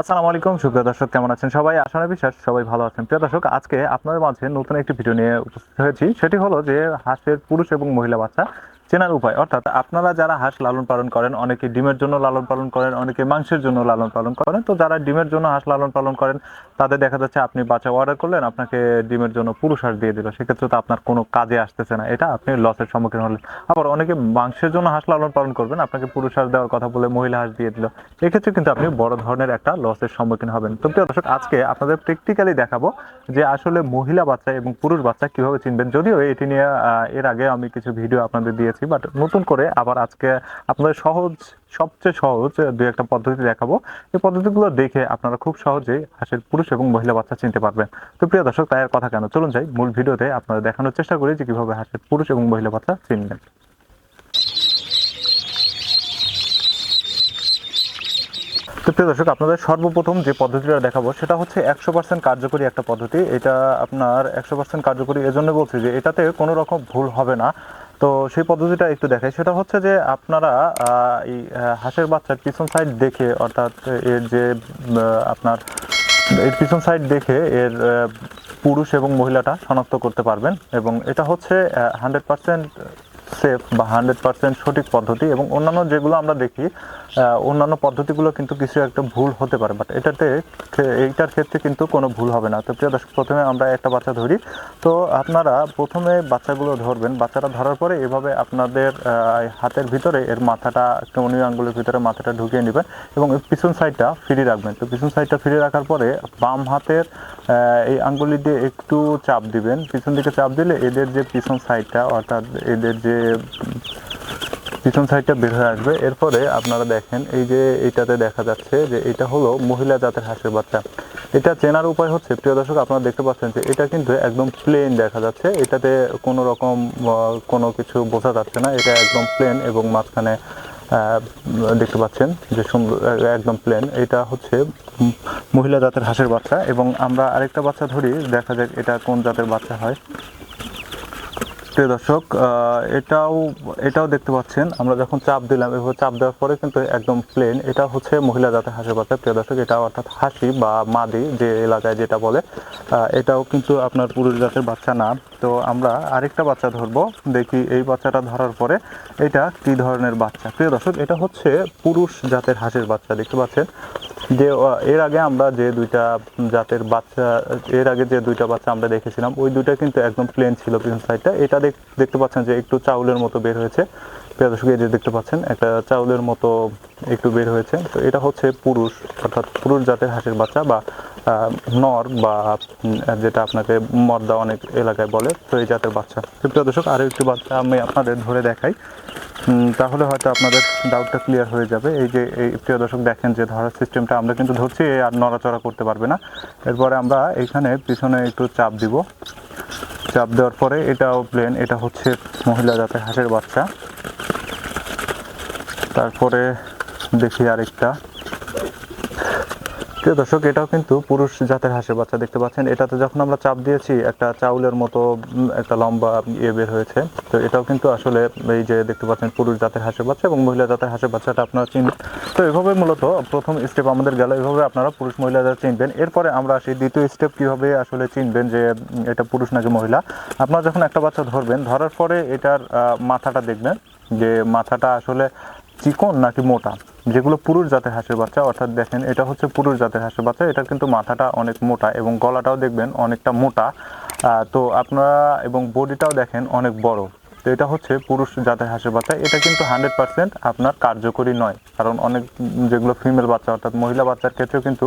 আসসালামু আলাইকুম, সুপ্রিয় দর্শক, কেমন আছেন সবাই? আশা বিশ্বাস সবাই ভালো আছেন। প্রিয় দর্শক, আজকে আপনাদের মাঝে নতুন একটি ভিডিও নিয়ে উপস্থিত হয়েছি। সেটি হলো যে হাঁসের পুরুষ এবং মহিলা বাচ্চা চেনার উপায়। অর্থাৎ আপনারা যারা হাঁস লালন পালন করেন, অনেকে ডিমের জন্য লালন পালন করেন, অনেকে মাংসের জন্য লালন পালন করেন। তো যারা ডিমের জন্য হাঁস লালন পালন করেন, তাদের দেখা যাচ্ছে আপনি বাচ্চা অর্ডার করলেন, আপনাকে ডিমের জন্য পুরুষ হাঁস দিয়ে দিল। সেক্ষেত্রে তো আপনার কোনো কাজে আসতেছে না। এটা আপনি লসের সম্মুখীন হলেন। আবার অনেকে মাংসের জন্য হাঁস লালন পালন করবেন, আপনাকে পুরুষ হাঁস দেওয়ার কথা বলে মহিলা হাঁস দিয়ে দিল। এক্ষেত্রে কিন্তু আপনি বড় ধরনের একটা লসের সম্মুখীন হবেন। তো প্রিয় দর্শক, আজকে আপনাদের প্র্যাকটিক্যালি দেখাবো যে আসলে মহিলা বাচ্চা এবং পুরুষ বাচ্চা কীভাবে চিনবেন। যদিও এটি নিয়ে এর আগে আমি কিছু ভিডিও আপনাদের দিয়েছি। বাট নতুন করে আবার আজকে আপনাদের সহজ, সবচেয়ে সহজ দুই একটা পদ্ধতি দেখাবো। এই পদ্ধতিগুলো দেখে আপনারা খুব সহজেই হাঁসের পুরুষ এবং মহিলা বাচ্চা চিনতে পারবেন। তো প্রিয় দর্শক, তাই আর কথা কেন? চলুন যাই, মূল ভিডিওতে আপনারা দেখানোর চেষ্টা করি যে কীভাবে হাঁসের পুরুষ এবং মহিলা বাচ্চা চিনবেন। প্রিয় দর্শক, আপনাদের সর্বপ্রথম যে পদ্ধতিটা দেখাবো, সেটা হচ্ছে একশো পার্সেন্ট কার্যকরী একটা পদ্ধতি। এটা আপনার একশো পার্সেন্ট কার্যকরী, এজন্য বলছি যে এটাতে কোনো রকম ভুল হবে না। তো সেই পদ্ধতিটা একটু দেখাই। সেটা হচ্ছে যে আপনারা এই হাঁসের বাচ্চার পিছন সাইড দেখে, অর্থাৎ এর যে আপনার, এর পিছন সাইড দেখে এর পুরুষ এবং মহিলাটা শনাক্ত করতে পারবেন। এবং এটা হচ্ছে হান্ড্রেড পার্সেন্ট সেফ বা হান্ড্রেড পার্সেন্ট সঠিক পদ্ধতি এবং অন্যান্য যেগুলো আমরা দেখি অন্যান্য পদ্ধতিগুলো কিন্তু কিছু একটা ভুল হতে পারে বাট এটাতে এইটার ক্ষেত্রে কিন্তু কোনো ভুল হবে না। তো প্রিয় দর্শক, প্রথমে আমরা একটা বাচ্চা ধরি। তো আপনারা প্রথমে বাচ্চাগুলো ধরবেন। বাচ্চাটা ধরার পরে এভাবে আপনাদের হাতের ভিতরে এর মাথাটা কনুই আঙ্গুলের ভিতরে মাথাটা ঢুকিয়ে নেবেন এবং পিছন সাইডটা ফ্রি রাখবেন। তো পিছন সাইডটা ফ্রি রাখার পরে বাম হাতের এই আঙ্গুলি দিয়ে একটু চাপ দিবেন। পিছন দিকে চাপ দিলে এদের যে পিছন সাইডটা অর্থাৎ এদের যে পিছন সাইডটা বের হয়ে আসবে। এরপরে আপনারা দেখেন, এই যে এইটাতে দেখা যাচ্ছে যে এটা হলো মহিলা জাতের হাঁসের বাচ্চা। এটা চেনার উপায় হচ্ছে, প্রিয় দর্শক, আপনারা দেখতে পাচ্ছেন যে এটা কিন্তু একদম প্লেন দেখা যাচ্ছে। এটাতে কোনো রকম কোনো কিছু বোঝা যাচ্ছে না। এটা একদম প্লেন এবং মাঝখানে দেখতে পাচ্ছেন যে সুন্দর, একদম প্লেন এটা হচ্ছে মহিলা জাতের হাঁসের বাচ্চা এবং আমরা আরেকটা বাচ্চা ধরি, দেখা যাক এটা কোন জাতের বাচ্চা হয়। প্রিয় দর্শক এটাও এটাও দেখতে পাচ্ছেন। আমরা যখন চাপ দিলাম, এভাবে চাপ দেওয়ার পরে কিন্তু একদম প্লেন এটা হচ্ছে মহিলা জাতের হাঁসের বাচ্চা। প্রিয় দর্শক, এটা অর্থাৎ হাসি বা মাদি যে এলাকায় যেটা বলে এটাও কিন্তু আপনার পুরুষ জাতের বাচ্চা না। তো আমরা আরেকটা বাচ্চা ধরবো, দেখি এই বাচ্চাটা ধরার পরে এটা কি ধরনের বাচ্চা। প্রিয় দর্শক, এটা হচ্ছে পুরুষ জাতের হাঁসের বাচ্চা, দেখতে পাচ্ছেন। যে এর আগে আমরা যে দুইটা জাতের বাচ্চা, এর আগে যে দুইটা বাচ্চা আমরা দেখেছিলাম, ওই দুইটা কিন্তু একদম প্লেন ছিল পিছন সাইডটা এটা দেখ- দেখতে পাচ্ছেন যে একটু চাউলের মতো বের হয়েছে। এই যে দেখতে পাচ্ছেন, একটা চাউলের মতো একটু বের হয়েছে। তো এটা হচ্ছে পুরুষ, অর্থাৎ পুরুষ জাতের হাঁসের বাচ্চা বা নর বা যেটা আপনাকে মর্দা অনেক এলাকায় বলে, তো এই জাতের বাচ্চা। প্রিয় দর্শক, আরও একটু বাচ্চা আমি আপনাদের ধরে দেখাই। তাহলে হয়তো আপনাদের ডাউটটা ক্লিয়ার হয়ে যাবে। এই যে, এই প্রিয় দর্শক দেখেন যে ধরার সিস্টেমটা আমরা কিন্তু ধরছি আর নড়াচড়া করতে পারবে না। এরপরে আমরা এখানে পিছনে একটু চাপ দিব। চাপ দেওয়ার পরে এটাও প্লেন এটা হচ্ছে মহিলা জাতের হাঁসের বাচ্চা। তারপরে দেখি আরেকটা। প্রিয় দর্শক, এটাও কিন্তু পুরুষ জাতের হাঁসের বাচ্চা দেখতে পাচ্ছেন। এটাতে যখন আমরা চাপ দিয়েছি, একটা চাউলের মতো একটা লম্বা ইয়ে বের হয়েছে। তো এটাও কিন্তু আসলে এই যে দেখতে পাচ্ছেন, পুরুষ জাতের হাঁসের বাচ্চা এবং মহিলা জাতের হাঁসের বাচ্চাটা আপনারা চিনবেন তো এভাবে মূলত প্রথম স্টেপ আমাদের গেল। এভাবে আপনারা পুরুষ মহিলা যারা চিনবেন। এরপরে আমরা আসি দ্বিতীয় স্টেপ কীভাবে আসলে চিনবেন যে এটা পুরুষ নাকি মহিলা। আপনারা যখন একটা বাচ্চা ধরবেন, ধরার পরে এটার মাথাটা দেখবেন যে মাথাটা আসলে চিকন নাকি মোটা? যেগুলো পুরুষ জাতের হাঁসের বাচ্চা, অর্থাৎ দেখেন এটা হচ্ছে পুরুষ জাতের হাঁসের বাচ্চা এটা কিন্তু মাথাটা অনেক মোটা এবং গলাটাও দেখবেন অনেকটা মোটা। তো আপনারা এবং বডিটাও দেখেন অনেক বড়। তো এটা হচ্ছে পুরুষ জাতের হাঁসের বাচ্চা, এটা কিন্তু হান্ড্রেড পার্সেন্ট আপনার কার্যকরী নয়। কারণ অনেক যেগুলো ফিমেল বাচ্চা, অর্থাৎ মহিলা বাচ্চার ক্ষেত্রেও কিন্তু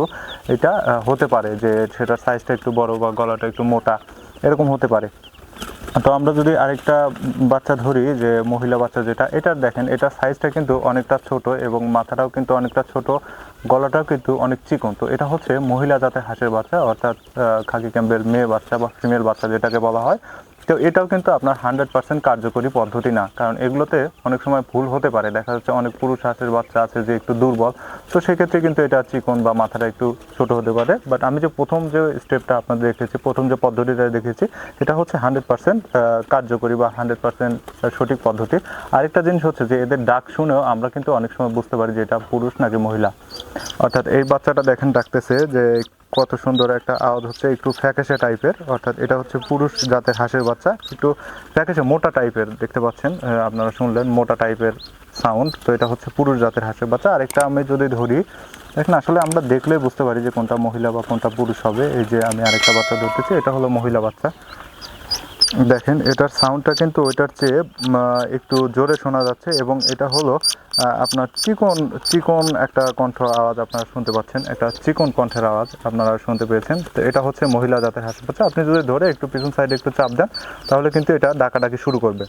এটা হতে পারে যে সেটার সাইজটা একটু বড় বা গলাটা একটু মোটা, এরকম হতে পারে। তো আমরা যদি আরেকটা বাচ্চা ধরি, যে মহিলা বাচ্চা যেটা, এটা দেখেন, এটা সাইজটা কিন্তু অনেকটা ছোট এবং মাথাটাও কিন্তু অনেকটা ছোট, গলাটাও কিন্তু অনেক চিকন। তো এটা হচ্ছে মহিলা জাতের হাঁসের বাচ্চা, অর্থাৎ খাকি ক্যাম্বেল মেয়ে বাচ্চা বা ফিমেল বাচ্চা যেটাকে বলা হয়। তো এটাও কিন্তু আপনার হান্ড্রেড পার্সেন্ট কার্যকরী পদ্ধতি না, কারণ এগুলোতে অনেক সময় ভুল হতে পারে। দেখা যাচ্ছে অনেক পুরুষ হাঁসের বাচ্চা আছে যে একটু দুর্বল। তো সেক্ষেত্রে কিন্তু এটা চিকন বা মাথাটা একটু ছোট হতে পারে। বাট আমি যে প্রথম যে স্টেপটা আপনাদের দেখেছি, প্রথম যে পদ্ধতিটা দেখেছি এটা হচ্ছে হান্ড্রেড পার্সেন্ট কার্যকরী বা হান্ড্রেড পার্সেন্ট সঠিক পদ্ধতি। আরেকটা জিনিস হচ্ছে যে এদের ডাক শুনেও আমরা কিন্তু অনেক সময় বুঝতে পারি যে এটা পুরুষ নাকি মহিলা। অর্থাৎ এই বাচ্চাটা দেখেন ডাকতেছে যে কত সুন্দর একটা আওয়াজ হচ্ছে, একটু ফ্যাকাশে টাইপের, অর্থাৎ এটা হচ্ছে পুরুষ জাতের হাঁসের বাচ্চা, একটু ফ্যাকাশে মোটা টাইপের, দেখতে পাচ্ছেন আপনারা শুনলেন মোটা টাইপের সাউন্ড, তো এটা হচ্ছে পুরুষ জাতের হাঁসের বাচ্চা। আরেকটা আমি যদি ধরি, দেখেন আসলে আমরা দেখলেই বুঝতে পারি যে কোনটা মহিলা বা কোনটা পুরুষ হবে। এই যে আমি আরেকটা বাচ্চা ধরতেছি, এটা হলো মহিলা বাচ্চা। দেখেন, এটার সাউন্ডটা কিন্তু ওইটার চেয়ে একটু জোরে শোনা যাচ্ছে এবং এটা হলো আপনার চিকন চিকন একটা কণ্ঠ আওয়াজ আপনারা শুনতে পাচ্ছেন। একটা চিকন কণ্ঠের আওয়াজ আপনারা শুনতে পেয়েছেন। তো এটা হচ্ছে মহিলা জাতের হাসপাতাল। আপনি যদি ধরে একটু পিছন সাইডে একটু চাপ দেন, তাহলে কিন্তু এটা ডাকাডাকি শুরু করবে।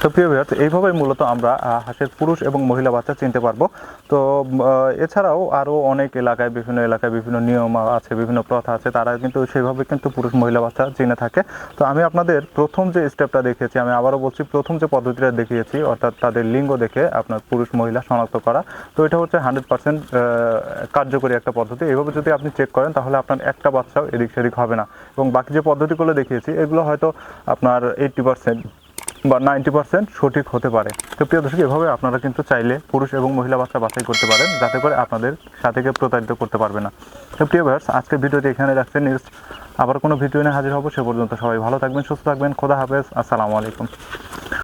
তো প্রিয় ভিউয়ার্স এইভাবেই মূলত আমরা হাঁসের পুরুষ এবং মহিলা বাচ্চা চিনতে পারব। তো এছাড়াও আরও অনেক এলাকায়, বিভিন্ন এলাকায় বিভিন্ন নিয়ম আছে, বিভিন্ন প্রথা আছে, তারা কিন্তু সেইভাবে কিন্তু পুরুষ মহিলা বাচ্চা চিনে থাকে। তো আমি আপনাদের প্রথম যে স্টেপটা দেখিয়েছি আমি আবারও বলছি, প্রথম যে পদ্ধতিটা দেখিয়েছি, অর্থাৎ তাদের লিঙ্গ দেখে আপনার পুরুষ মহিলা শনাক্ত করা, তো এটা হচ্ছে হান্ড্রেড পার্সেন্ট কার্যকরী একটা পদ্ধতি। এইভাবে যদি আপনি চেক করেন, তাহলে আপনার একটা বাচ্চাও এদিক সেদিক হবে না। এবং বাকি যে পদ্ধতিগুলো দেখিয়েছি, এগুলো হয়তো আপনার এইট্টি পার্সেন্ট বা নাইনটি পার্সেন্ট সঠিক হতে পারে। তো প্রিয় দর্শক, এভাবে আপনারা কিন্তু চাইলে পুরুষ এবং মহিলা বাচ্চা বাছাই করতে পারেন, যাতে করে আপনাদের সাথে কেউ প্রতারিত করতে পারবে না। তো প্রিয় ভার্স আজকের ভিডিওটি এখানে রাখছে নেক্সট আবার কোনো ভিডিও নিয়ে হাজির হব সে পর্যন্ত সবাই ভালো থাকবেন, সুস্থ থাকবেন। খোদা হাফেজ। আসসালামু আলাইকুম।